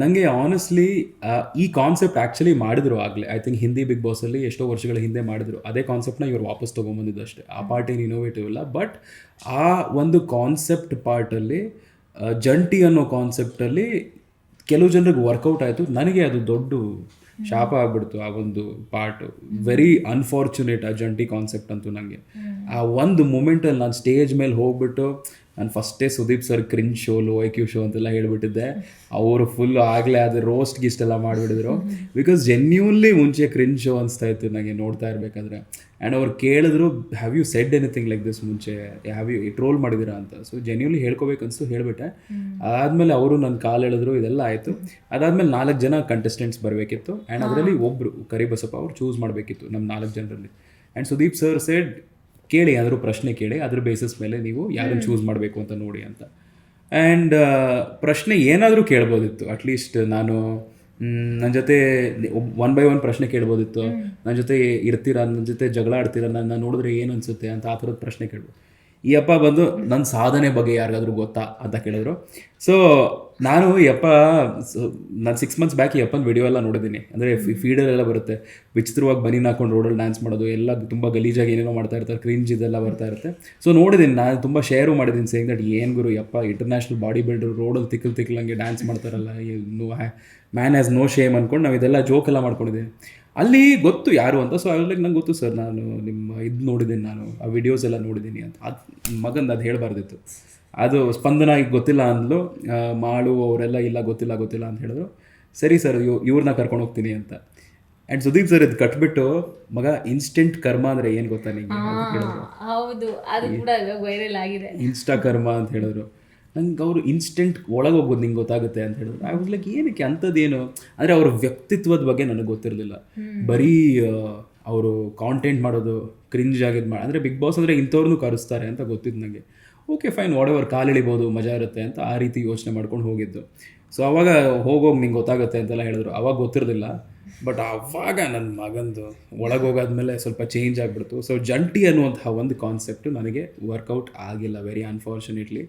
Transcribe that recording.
ನನಗೆ ಆನೆಸ್ಟ್ಲಿ ಈ concept actually ಮಾಡಿದ್ರು ಆಗಲೇ. ಐ ಥಿಂಕ್ ಹಿಂದಿ ಬಿಗ್ ಬಾಸಲ್ಲಿ ಎಷ್ಟೋ ವರ್ಷಗಳ ಹಿಂದೆ ಮಾಡಿದ್ರು. ಅದೇ ಕಾನ್ಸೆಪ್ಟ್ನ ಇವರು ವಾಪಸ್ ತೊಗೊಂಬಂದಿದ್ದು ಅಷ್ಟೇ. ಆ ಪಾರ್ಟ್ ಏನು ಇನೋವೇಟಿವ್ ಇಲ್ಲ ಬಟ್ ಆ ಒಂದು ಕಾನ್ಸೆಪ್ಟ್ ಪಾರ್ಟಲ್ಲಿ ಜಂಟಿ ಅನ್ನೋ ಕಾನ್ಸೆಪ್ಟಲ್ಲಿ ಕೆಲವು ಜನರಿಗೆ ವರ್ಕೌಟ್ ಆಯಿತು. ನನಗೆ ಅದು ದೊಡ್ಡ ಶಾಪ ಆಗ್ಬಿಡ್ತು ಆ ಒಂದು ಪಾರ್ಟ್ ವೆರಿ ಅನ್ಫಾರ್ಚುನೇಟ್ ಆ ಜಂಟಿ ಕಾನ್ಸೆಪ್ಟ್ ಅಂತೂ ನನಗೆ ಆ ಒಂದು ಮೂಮೆಂಟಲ್ಲಿ ನಾನು ಸ್ಟೇಜ್ ಮೇಲೆ ಹೋಗ್ಬಿಟ್ಟು ನಾನು ಫಸ್ಟೇ Sudeep sir cringe show low I Q show ಅಂತೆಲ್ಲ ಹೇಳ್ಬಿಟ್ಟಿದ್ದೆ. ಅವರು ಫುಲ್ ಆಗಲೇ ಅದು ರೋಸ್ಟ್ ಗಿಸ್ಟ್ ಎಲ್ಲ ಮಾಡಿಬಿಟ್ಟಿದ್ರು. ಬಿಕಾಸ್ ಜೆನ್ಯೂನ್ಲಿ ಮುಂಚೆ ಕ್ರಿನ್ ಶೋ ಅನಿಸ್ತಾ ಇತ್ತು ನನಗೆ ನೋಡ್ತಾ ಇರಬೇಕಾದ್ರೆ. ಆ್ಯಂಡ್ ಅವ್ರು ಕೇಳಿದ್ರು have you said anything like this ಮುಂಚೆ? ಹ್ಯಾವ್ ಯು ಟ್ರೋಲ್ ಮಾಡಿದ್ದೀರಾ ಅಂತ? ಸೊ ಜೆನ್ಯೂನ್ಲಿ ಹೇಳ್ಕೋಬೇಕು ಅನಿಸ್ತು ಹೇಳಿಬಿಟ್ಟೆ. ಅದಾದಮೇಲೆ ಅವರು ನನ್ನ ಕಾಲು ಹೇಳಿದ್ರು ಇದೆಲ್ಲ ಆಯಿತು. ಅದಾದಮೇಲೆ ನಾಲ್ಕು ಜನ ಕಂಟೆಸ್ಟೆಂಟ್ಸ್ ಬರಬೇಕಿತ್ತು. ಆ್ಯಂಡ್ ಅದರಲ್ಲಿ ಒಬ್ಬರು ಕರಿಬಸಪ್ಪ ಅವ್ರು ಚೂಸ್ ಮಾಡಬೇಕಿತ್ತು ನಮ್ಮ ನಾಲ್ಕು ಜನರಲ್ಲಿ. ಆ್ಯಂಡ್ ಸುದೀಪ್ ಸರ್ ಸೆಡ್ ಕೇಳಿ ಆದರೂ ಪ್ರಶ್ನೆ ಕೇಳಿ ಅದ್ರ ಬೇಸಿಸ್ ಮೇಲೆ ನೀವು ಯಾರನ್ನು ಚೂಸ್ ಮಾಡಬೇಕು ಅಂತ ನೋಡಿ ಅಂತ. ಆ್ಯಂಡ್ ಪ್ರಶ್ನೆ ಏನಾದರೂ ಕೇಳ್ಬೋದಿತ್ತು ಅಟ್ಲೀಸ್ಟ್ ನಾನು ನನ್ನ ಜೊತೆ ಒನ್ ಬೈ ಒನ್ ಪ್ರಶ್ನೆ ಕೇಳ್ಬೋದಿತ್ತು. ನನ್ನ ಜೊತೆ ಇರ್ತೀರಾ ನನ್ನ ಜೊತೆ ಜಗಳ ಆಡ್ತೀರಾ ನನ್ನ ನೋಡಿದ್ರೆ ಏನು ಅನಿಸುತ್ತೆ ಅಂತ ಆ ಥರದ ಪ್ರಶ್ನೆ ಕೇಳ್ಬೋದು. ಈ ಅಪ್ಪ ಬಂದು ನನ್ನ ಸಾಧನೆ ಬಗ್ಗೆ ಯಾರಿಗಾದ್ರೂ ಗೊತ್ತಾ ಅಂತ ಕೇಳಿದ್ರು. ಸೊ ನಾನು ಯಪ್ಪ ನಾನು ಸಿಕ್ಸ್ ಮಂತ್ಸ್ ಬ್ಯಾಕ್ ಯಪ್ಪನ ವಿಡಿಯೋ ಎಲ್ಲ ನೋಡಿದ್ದೀನಿ. ಅಂದರೆ ಫೀಡರೆಲ್ಲ ಬರುತ್ತೆ. ವಿಚಿತ್ರವಾಗಿ ಬನಿನ ಹಾಕೊಂಡು ರೋಡಲ್ಲಿ ಡ್ಯಾನ್ಸ್ ಮಾಡೋದು, ಎಲ್ಲ ತುಂಬ ಗಲೀಜಾಗಿ ಏನೇನೋ ಮಾಡ್ತಾ ಇರ್ತಾರೆ ಕ್ರಿಂಜ್ ಇದೆಲ್ಲ ಬರ್ತಾ ಇರುತ್ತೆ. ಸೊ ನೋಡಿದ್ದೀನಿ, ನಾನು ತುಂಬ ಶೇರು ಮಾಡಿದ್ದೀನಿ ಸೇಮ್ ದಟ್ ಏನು ಗುರು ಯಪ್ಪ ಇಂಟರ್ನ್ಯಾಷನಲ್ ಬಾಡಿ ಬಿಲ್ಡರ್ ರೋಡಲ್ಲಿ ತಿಕ್ಕಲ್ ತಿಕ್ಕಲಂಗೆ ಡ್ಯಾನ್ಸ್ ಮಾಡ್ತಾರಲ್ಲ ಮ್ಯಾನ್ ಆ್ಯಸ್ ನೋ ಶೇಮ್ ಅಂದ್ಕೊಂಡು ನಾವು ಇದೆಲ್ಲ ಜೋಕ್ ಎಲ್ಲ ಮಾಡ್ಕೊಂಡಿದ್ದೀನಿ ಅಲ್ಲಿ ಗೊತ್ತು ಯಾರು ಅಂತ ಸೊ ಅವ್ರಿಗೆ ನಂಗೆ ಗೊತ್ತು, ಸರ್, ನಾನು ನಿಮ್ಮ ಇದು ನೋಡಿದ್ದೀನಿ, ನಾನು ಆ ವಿಡಿಯೋಸ್ ಎಲ್ಲ ನೋಡಿದ್ದೀನಿ ಅಂತ. ಅದು ಮಗಂದು ಅದು ಹೇಳಬಾರ್ದಿತ್ತು. ಅದು ಸ್ಪಂದನಾಗಿ ಈಗ ಗೊತ್ತಿಲ್ಲ ಅಂದ್ಲು ಮಾಳು ಅವರೆಲ್ಲ ಇಲ್ಲ ಗೊತ್ತಿಲ್ಲ ಗೊತ್ತಿಲ್ಲ ಅಂತ ಹೇಳಿದ್ರು ಸರಿ ಸರ್ ಇವ್ ಇವ್ರನ್ನ ಕರ್ಕೊಂಡು ಹೋಗ್ತೀನಿ ಅಂತ. ಆ್ಯಂಡ್ ಸುದೀಪ್ ಸರ್ ಇದು ಕಟ್ಬಿಟ್ಟು ಮಗ ಇನ್ಸ್ಟೆಂಟ್ ಕರ್ಮ ಅಂದರೆ ಏನು ಗೊತ್ತಾ ನಿಮಗೆ ಹೌದು. ಅದು ಕೂಡ ವೈರಲ್ ಆಗಿದೆ. ಇನ್ಸ್ಟಾ ಕರ್ಮ ಅಂತ ಹೇಳಿದ್ರು. ನಂಗೆ ಅವರು ಇನ್ಸ್ಟೆಂಟ್ ಒಳಗೆ ಹೋಗ್ಬೋದು ನಿಂಗೆ ಗೊತ್ತಾಗುತ್ತೆ ಅಂತ ಹೇಳಿದ್ರು. ಐ ವಾಸ್ ಲೈಕ್ ಏನಕ್ಕೆ ಅಂಥದ್ದೇನು ಅಂದರೆ ಅವ್ರ ವ್ಯಕ್ತಿತ್ವದ ಬಗ್ಗೆ ನನಗೆ ಗೊತ್ತಿರಲಿಲ್ಲ. ಬರೀ ಅವರು ಕಾಂಟೆಂಟ್ ಮಾಡೋದು ಕ್ರಿಂಜ್ ಆಗಿದ್ದು ಮಾಡಿ ಅಂದರೆ ಬಿಗ್ ಬಾಸ್ ಅಂದರೆ ಇಂಥವ್ರನ್ನೂ ಕರೆಸ್ತಾರೆ ಅಂತ ಗೊತ್ತಿದ್ದು ನನಗೆ ಓಕೆ ಫೈನ್ ವಾಟ್ ಎವರ್ ಕಾಲಿಳಿಬೋದು ಮಜಾ ಇರುತ್ತೆ ಅಂತ ಆ ರೀತಿ ಯೋಚನೆ ಮಾಡ್ಕೊಂಡು ಹೋಗಿದ್ದು. ಸೊ ಅವಾಗ ಹೋಗೋಗಿ ನಿಂಗೆ ಗೊತ್ತಾಗುತ್ತೆ ಅಂತೆಲ್ಲ ಹೇಳಿದ್ರು. ಅವಾಗ ಗೊತ್ತಿರಲಿಲ್ಲ. ಬಟ್ ಅವಾಗ ನನ್ನ ಮಗಂದು ಒಳಗೆ ಹೋಗಾದ್ಮೇಲೆ ಸ್ವಲ್ಪ ಚೇಂಜ್ ಆಗಿಬಿಡ್ತು. ಸೊ ಜಂಟಿ ಅನ್ನುವಂತಹ ಒಂದು ಕಾನ್ಸೆಪ್ಟು ನನಗೆ ವರ್ಕೌಟ್ ಆಗಿಲ್ಲ ವೆರಿ ಅನ್ಫಾರ್ಚುನೇಟ್ಲಿ